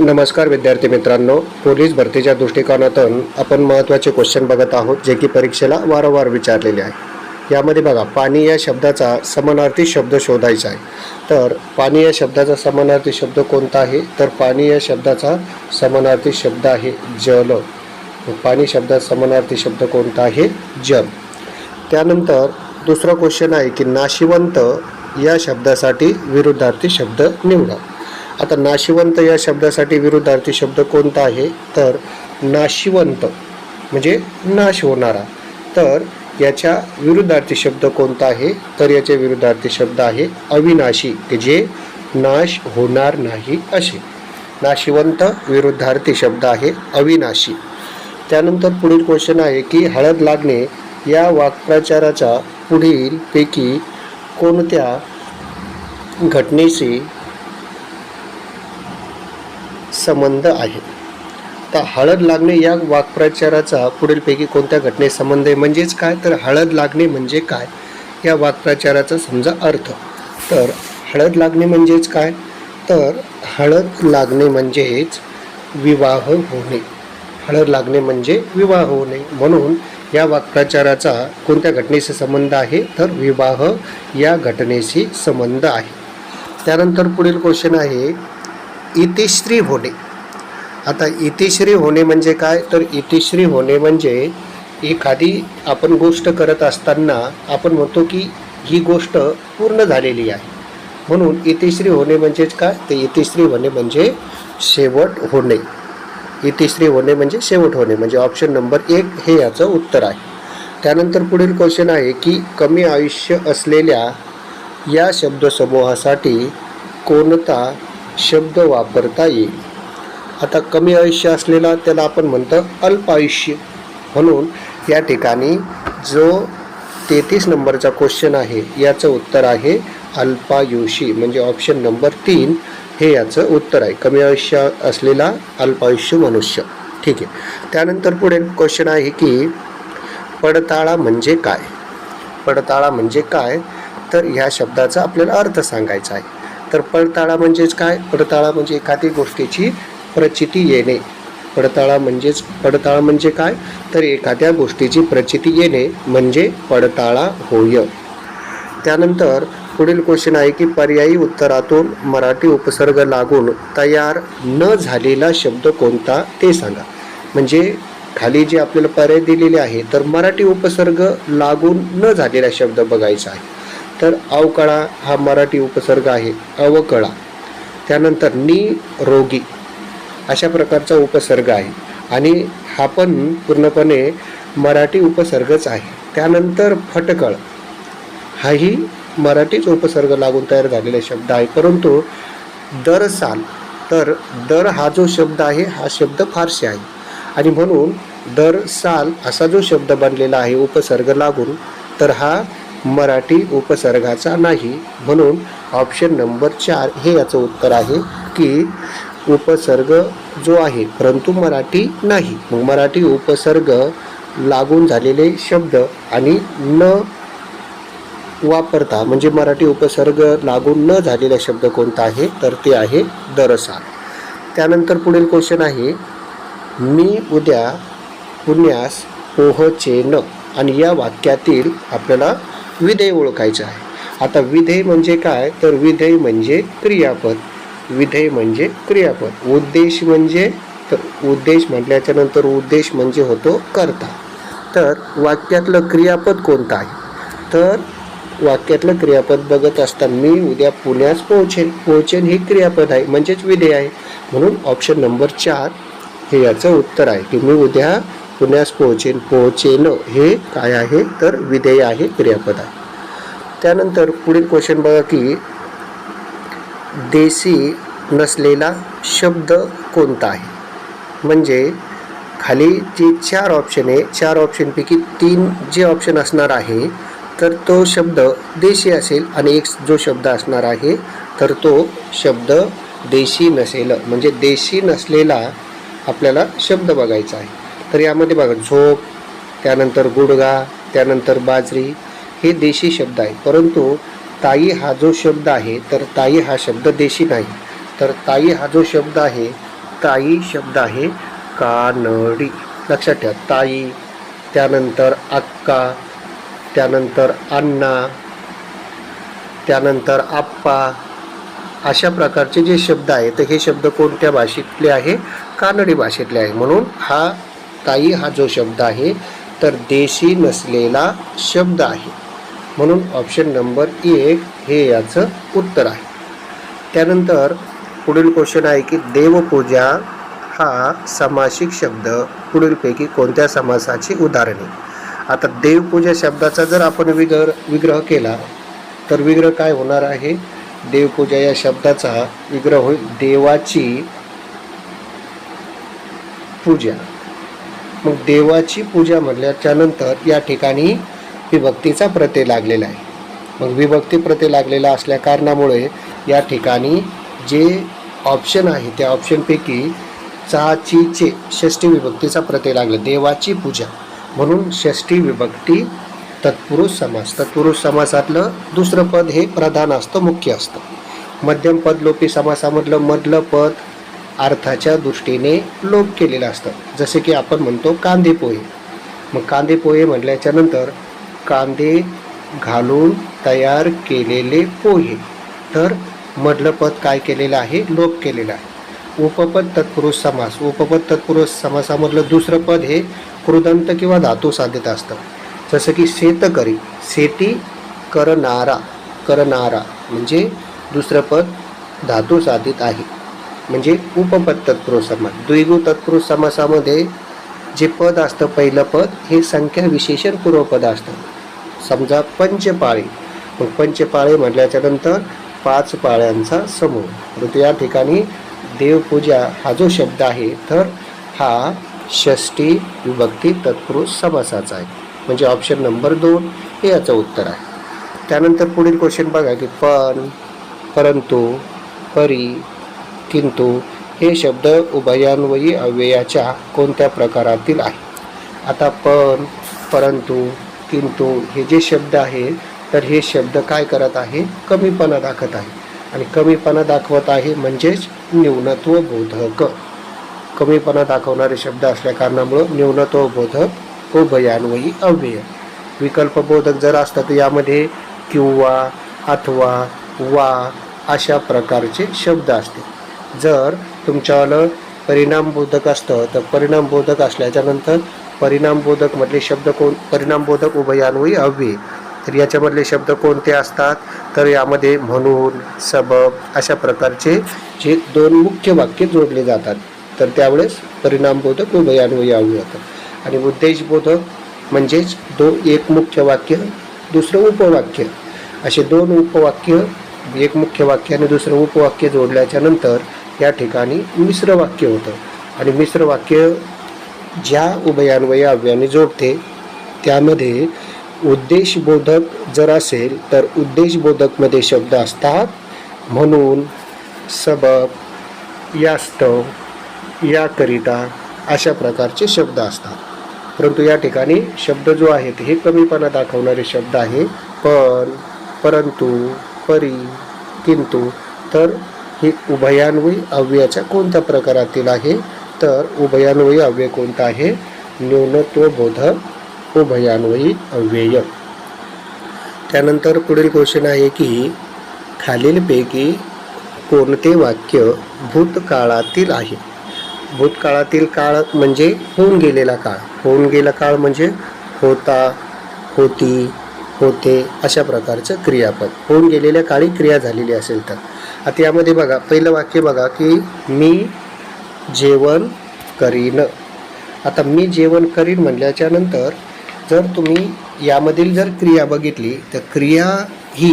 नमस्कार विद्यार्थी मित्रांनो पोलीस भरतीच्या दृष्टिकोनातून आपण महत्त्वाचे क्वेश्चन बघत आहोत जे की परीक्षेला वारंवार विचारलेले आहे. यामध्ये बघा पाणी या शब्दाचा समानार्थी शब्द शोधायचा आहे. तर पाणी या शब्दाचा समानार्थी शब्द कोणता आहे? तर पाणी या शब्दाचा समानार्थी शब्द आहे जल. पाणी शब्दाचा समानार्थी शब्द कोणता आहे? जल. त्यानंतर दुसरा क्वेश्चन आहे की नाशिवंत या शब्दासाठी विरुद्धार्थी शब्द निवडा. आता नाशिवंत या शब्दासाठी विरुद्धार्थी शब्द कोणता आहे? तर नाशिवंत म्हणजे नाश होणारा. तर याच्या विरुद्धार्थी शब्द कोणता आहे? तर याचे विरुद्धार्थी शब्द आहे अविनाशी की जे नाश होणार नाही असे. नाशिवंत विरुद्धार्थी शब्द आहे अविनाशी. त्यानंतर पुढील क्वेश्चन आहे की हळद लागणे या वाक्प्रचाराच्या पुढील पैकी कोणत्या घटनेशी संबंध आहे. तर हळद लागणे या वाक्प्रचाराचा पुढीलपैकी कोणत्या घटनेस संबंध आहे? म्हणजेच काय? तर हळद लागणे म्हणजे काय? या वाक्प्रचाराचा समजा अर्थ. तर हळद लागणे म्हणजेच काय? तर हळद लागणे म्हणजेच विवाह होणे. हळद लागणे म्हणजे विवाह होणे. म्हणून या वाक्प्रचाराचा कोणत्या घटनेशी संबंध आहे? तर विवाह या घटनेशी संबंध आहे. त्यानंतर पुढील क्वेश्चन आहे इतिश्री होणे. आता इतिश्री होणे म्हणजे काय? तर इतिश्री होणे म्हणजे एखादी आपण गोष्ट करत असताना आपण म्हणतो की ही गोष्ट पूर्ण झालेली आहे. म्हणून इतिश्री होणे म्हणजेच काय? तर इतिश्री होणे म्हणजे शेवट होणे. इतिश्री होणे म्हणजे शेवट होणे. म्हणजे ऑप्शन नंबर एक हे याचं उत्तर आहे. त्यानंतर पुढील क्वेश्चन आहे की कमी आयुष्य असलेल्या या शब्दसमूहासाठी कोणता शब्द वापरता येईल. आता कमी आयुष्य असलेला त्याला आपण म्हणतो अल्प आयुष्य. म्हणून या ठिकाणी जो तेहतीस नंबरचा क्वेश्चन आहे याचं उत्तर आहे अल्पायुषी. म्हणजे ऑप्शन नंबर तीन हे याचं उत्तर आहे. कमी आयुष्य असलेला अल्पायुष्य मनुष्य. ठीक आहे. त्यानंतर पुढे क्वेश्चन आहे की पडताळा म्हणजे काय? पडताळा म्हणजे काय? तर ह्या शब्दाचा आपल्याला अर्थ सांगायचा आहे. तर पडताळा म्हणजेच काय? पडताळा म्हणजे एखादी गोष्टीची प्रचिती येणे. पडताळा म्हणजेच पडताळा म्हणजे काय? तर एखाद्या गोष्टीची प्रचिती येणे म्हणजे पडताळा होय. त्यानंतर पुढील क्वेश्चन आहे की पर्यायी उत्तरातून मराठी उपसर्ग लागून तयार न झालेला शब्द कोणता ते सांगा. म्हणजे खाली जे आपल्याला पर्याय दिलेले आहे तर मराठी उपसर्ग लागून न झालेला शब्द बघायचा आहे. तर अवकळा हा मराठी उपसर्ग आहे. अवकळा. त्यानंतर निरोगी अशा प्रकारचा उपसर्ग आहे. आणि हा पण पूर्णपणे मराठी उपसर्गच आहे. त्यानंतर फटकळ. हाही मराठीच उपसर्ग लागून तयार झालेला शब्द आहे. परंतु दर साल. तर दर हा जो शब्द आहे हा शब्द फारसे आहे. आणि म्हणून दर साल असा जो शब्द बनलेला आहे उपसर्ग लागून तर हा मराठी उपसर्गाचा नाही म्हणून ऑप्शन नंबर चार हे याचं उत्तर आहे की उपसर्ग जो आहे परंतु मराठी नाही. मग मराठी उपसर्ग लागून झालेले शब्द आणि न वापरता म्हणजे मराठी उपसर्ग लागून न झालेला शब्द कोणता आहे तर ते आहे दरसा. त्यानंतर पुढील क्वेश्चन आहे मी उद्या पुण्यास पोहचेन. आणि या वाक्यातील आपल्याला विधेय ओळखायचं आहे. आता विधेय म्हणजे काय? तर विधेय म्हणजे क्रियापद. विधेय म्हणजे क्रियापद. उद्देश म्हणजे तर उद्देश म्हटल्याच्या नंतर उद्देश म्हणजे होतो करता. तर वाक्यातलं क्रियापद कोणतं आहे? तर वाक्यातलं क्रियापद बघत असताना मी उद्या पुण्यास पोहोचेन. पोहोचेन हे क्रियापद आहे म्हणजेच विधेय आहे. म्हणून ऑप्शन नंबर चार हे याचं उत्तर आहे की मी उद्या पुण्यास पोहोचेन पोहोचेन हे काय आहे? तर विधेय आहे क्रियापद. आहे त्यानंतर पुढील क्वेश्चन बघा की देशी नसलेला शब्द कोणता आहे? म्हणजे खाली जे चार ऑप्शन आहे चार ऑप्शनपैकी तीन जे ऑप्शन असणार आहे तर तो शब्द देशी असेल आणि एक जो शब्द असणार आहे तर तो शब्द देशी नसेल. म्हणजे देशी नसलेला आपल्याला शब्द बघायचा आहे. तर यामध्ये बघा झोप त्यानंतर गुडगा त्यानंतर बाजरी हे देशी शब्द आहे परंतु ताई हा जो शब्द आहे तर ताई हा शब्द देशी नाही. तर ताई हा जो शब्द आहे ताई शब्द आहे कानडी. लक्षात ठेवा ताई त्यानंतर अक्का त्यानंतर अण्णा त्यानंतर आप्पा अशा प्रकारचे जे शब्द आहेत तर हे शब्द कोणत्या भाषेतले आहे? कानडी भाषेतले आहे. म्हणून हा ताई हा जो शब्द आहे तर देशी नसलेला शब्द आहे. म्हणून ऑप्शन नंबर एक हे याचं उत्तर आहे. त्यानंतर पुढील क्वेश्चन आहे की देवपूजा हा समासिक शब्द. पुढीलपैकी कोणत्या समासाची उदाहरणे? आता देवपूजा शब्दाचा जर आपण विग्र विग्रह केला तर विग्रह काय होणार आहे? देवपूजा या शब्दाचा विग्रह होईल देवाची पूजा. मग देवाची पूजा म्हटल्याच्यानंतर या ठिकाणी विभक्तीचा प्रत्यय लागलेला आहे. मग विभक्ती प्रत्यय लागलेला असल्या कारणामुळे या ठिकाणी जे ऑप्शन आहे त्या ऑप्शनपैकी चाचीचे षष्टी विभक्तीचा प्रत्यय लागला. देवाची पूजा. म्हणून षष्टी विभक्ती तत्पुरुष समास. तत्पुरुष समासातलं दुसरं पद हे प्रधान असतं मुख्य असतं. मध्यम पद लोपी समासामधलं मधलं पद अर्थाच्या दृष्टीने लोप केलेलं असतं. जसे की आपण म्हणतो कांदे पोहे. मग कांदे पोहे म्हटल्याच्या नंतर कांदे घालून तयार केलेले पोहे. तर मधलं पद काय केलेलं आहे? लोप केलेलं आहे. उपपद तत्पुरुष समास. उपपद तत्पुरुष समासामधलं दुसरं पद हे कृदंत किंवा धातू साधित असतं. जसं की शेतकरी शेती करणारा करणारा म्हणजे दुसरं पद धातू साधित आहे. म्हणजे उपपद तत्पुरुष समास द्विगु तत्पुरुष समासामध्ये जे पद असतं पहिलं पद हे संख्या विशेषण पूर्वपद असतं. समजा पंचपाळी. मग पंचपाळे म्हटल्याच्या नंतर पाच पाळ्यांचा समूह. परंतु या ठिकाणी देवपूजा हा जो शब्द आहे तर हा षष्टी विभक्ती तत्पुरुष समासाचा आहे. म्हणजे ऑप्शन नंबर दोन हे याचं उत्तर आहे. त्यानंतर पुढील क्वेश्चन बघा की पण परंतु परी किंतु हे शब्द उभयान्वयी अव्ययाच्या कोणत्या प्रकारातील आहे? आता पण परंतु किंतु हे जे शब्द आहे तर हे शब्द काय करत आहे? कमीपणा दाखवत आहे. आणि कमीपणा दाखवत आहे म्हणजेच न्यूनत्व बोधक कमीपणा दाखवणारे शब्द असल्या कारणामुळं न्यूनत्व बोधक उभयान्वयी अव्यय. विकल्पबोधक जर असतं तर यामध्ये किंवा अथवा वा अशा प्रकारचे शब्द असते जर तुमच्यावालं परिणामबोधक असतं तर परिणामबोधक असल्याच्यानंतर परिणामबोधक म्हटले शब्द कोण परिणामबोधक उभयान्वयी अव्यय तर याच्यामधले शब्द कोणते असतात? तर यामध्ये म्हणून सबब अशा प्रकारचे जे दोन मुख्य वाक्य जोडले जातात. तर त्यावेळेस परिणामबोधक उभयान्वयी अव्यय होतं. आणि उद्देशबोधक म्हणजेच दो एक मुख्य वाक्य दुसरं उपवाक्य. असे दोन उपवाक्य एक मुख्य वाक्य आणि दुसरं उपवाक्य जोडल्याच्या नंतर या ठिकाणी मिश्र वाक्य होतं. आणि मिश्र वाक्य ज्या उभयान्वय अव्याने जोडते त्यामध्ये उद्देशबोधक जर असेल तर उद्देशबोधकमध्ये शब्द असतात म्हणून सबब यास्तव याकरिता अशा प्रकारचे शब्द असतात. परंतु या ठिकाणी शब्द जो आहेत हे कमीपणा दाखवणारे शब्द आहे पण परंतु परी किंतु तर ही उभयान्वयी अव्ययाच्या कोणत्या प्रकारातील आहे? तर उभयान्वयी अव्यय कोणता आहे? न्यूनत्वबोधक उभयान्वयी अव्यय. त्यानंतर पुढील क्वेश्चन आहे की खालीलपैकी कोणते वाक्य भूतकाळातील आहे? भूतकाळातील काळ म्हणजे होऊन गेलेला काळ. होऊन गेला काळ म्हणजे होता होती होते अशा प्रकारचं क्रियापद. होऊन गेलेल्या काळी क्रिया झालेली असेल तर. आता यामध्ये बघा पहिलं वाक्य बघा की मी जेवण करीन. आता मी जेवण करीन म्हणल्याच्यानंतर जर तुम्ही यामधील जर क्रिया बघितली तर क्रिया ही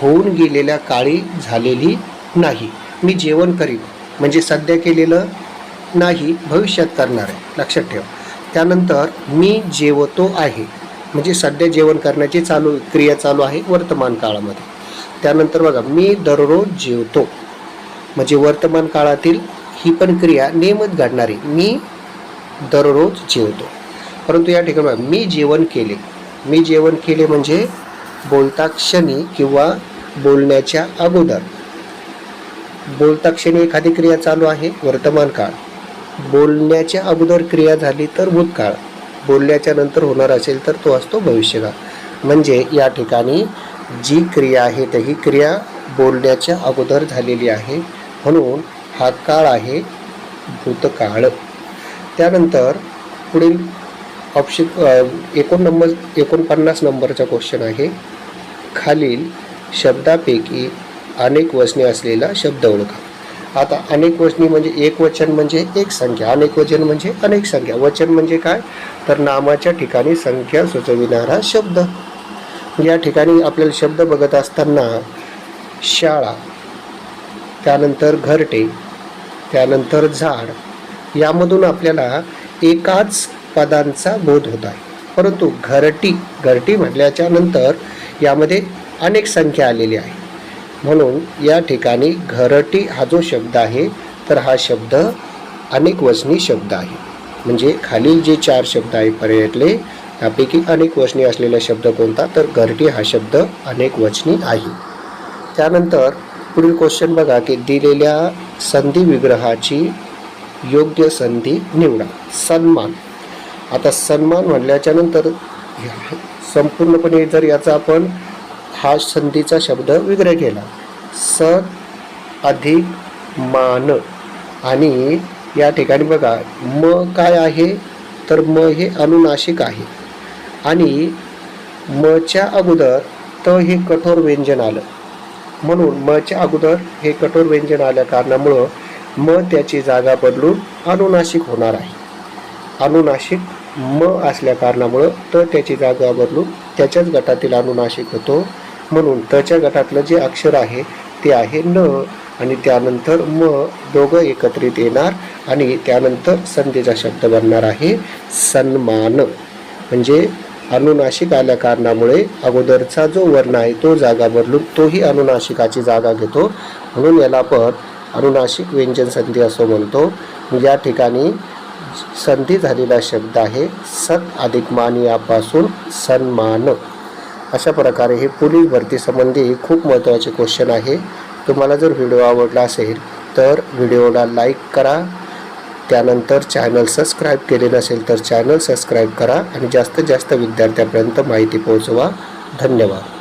होऊन गेलेल्या काळी झालेली नाही. मी जेवण करीन. म्हणजे सध्या केलेलं नाही भविष्यात करणार आहे. लक्षात ठेवा. त्यानंतर मी जेवतो आहे. म्हणजे सध्या जेवण करण्याची चालू क्रिया चालू आहे वर्तमान काळामध्ये. त्यानंतर बघा मी दररोज जेवतो. म्हणजे वर्तमान काळातील ही पण क्रिया नियमित घडणारी. मी दररोज जेवतो. परंतु या ठिकाणी बघा, मी जेवण केले. मी जेवण केले म्हणजे बोलता क्षणी किंवा बोलण्याच्या अगोदर. बोलता क्षणी एखादी क्रिया चालू आहे वर्तमान काळ. बोलण्याच्या अगोदर क्रिया झाली तर भूतकाळ. बोलण्याच्या नंतर होणार असेल तर तो असतो भविष्यकाळ. म्हणजे या ठिकाणी जी क्रिया आहे तर ही क्रिया बोलण्याच्या अगोदर झालेली आहे. म्हणून हा काळ आहे भूतकाळ. त्यानंतर पुढील ऑप्शन एकोण नंबर एकोणपन्नास नंबरचा क्वेश्चन आहे. खालील शब्दापैकी अनेक वचने असलेला शब्द ओळखा. आता अनेक वचनी म्हणजे एक वचन म्हणजे एक संख्या अनेक वचन म्हणजे अनेक संख्या. वचन म्हणजे काय? तर नामाच्या ठिकाणी संख्या सुचविणारा शब्द. या ठिकाणी आपल्याला शब्द बघत असताना शाळा त्यानंतर घरटे त्यानंतर झाड यामधून आपल्याला एकाच पदांचा बोध होत आहे. परंतु घरटी घरटी म्हटल्याच्या नंतर यामध्ये अनेक संख्या आलेली आहे. म्हणून या ठिकाणी घरटी हा जो शब्द आहे तर हा शब्द अनेक वचनी शब्द आहे. म्हणजे खालील जे चार शब्द आहे पर्यायातले त्यापैकी अनेक वचनी असलेला शब्द कोणता? तर घरटी हा शब्द अनेक वचनी आहे त्यानंतर पुढील क्वेश्चन बघा की दिलेल्या संधी विग्रहाची योग्य संधी निवडा. सन्मान. आता सन्मान म्हणल्याच्या नंतर संपूर्णपणे जर याचा आपण हा संधीचा शब्द विग्रह केला. स अधिक मान. आणि या ठिकाणी बघा म काय आहे? तर म हे अनुनाशिक आहे. आणि मच्या अगोदर त हे कठोर व्यंजन आलं. म्हणून मच्या अगोदर हे कठोर व्यंजन आल्या कारणामुळं म त्याची जागा बदलून अनुनाशिक होणार आहे. अनुनाशिक म असल्या कारणामुळं त त्याची जागा बदलून त्याच्याच गटातील अनुनाशिक होतो. म्हणून तच्या गटातलं जे अक्षर आहे ते आहे न आणि त्यानंतर म दोघं एकत्रित येणार आणि त्यानंतर संधीचा शब्द बनणार आहे सन्मान. म्हणजे अनुनाशिक आल्या कारणामुळे अगोदरचा जो वर्ण आहे तो जागा बदलून तोही अनुनाशिकाची जागा घेतो. म्हणून याला आपण अनुनाशिक व्यंजन संधी असं म्हणतो. या ठिकाणी संधी झालेला शब्द आहे सत अधिक मान यापासून सन्मान. अशा प्रकारे हे पोलीस भरतीसंबंधी खूप महत्त्वाचे क्वेश्चन आहे. तुम्हाला जर व्हिडिओ आवडला असेल तर व्हिडिओला लाईक करा. त्यानंतर चॅनल सबस्क्राईब केले नसेल तर चॅनल सबस्क्राईब करा आणि जास्तीत जास्त विद्यार्थ्यापर्यंत माहिती पोहोचवा. धन्यवाद.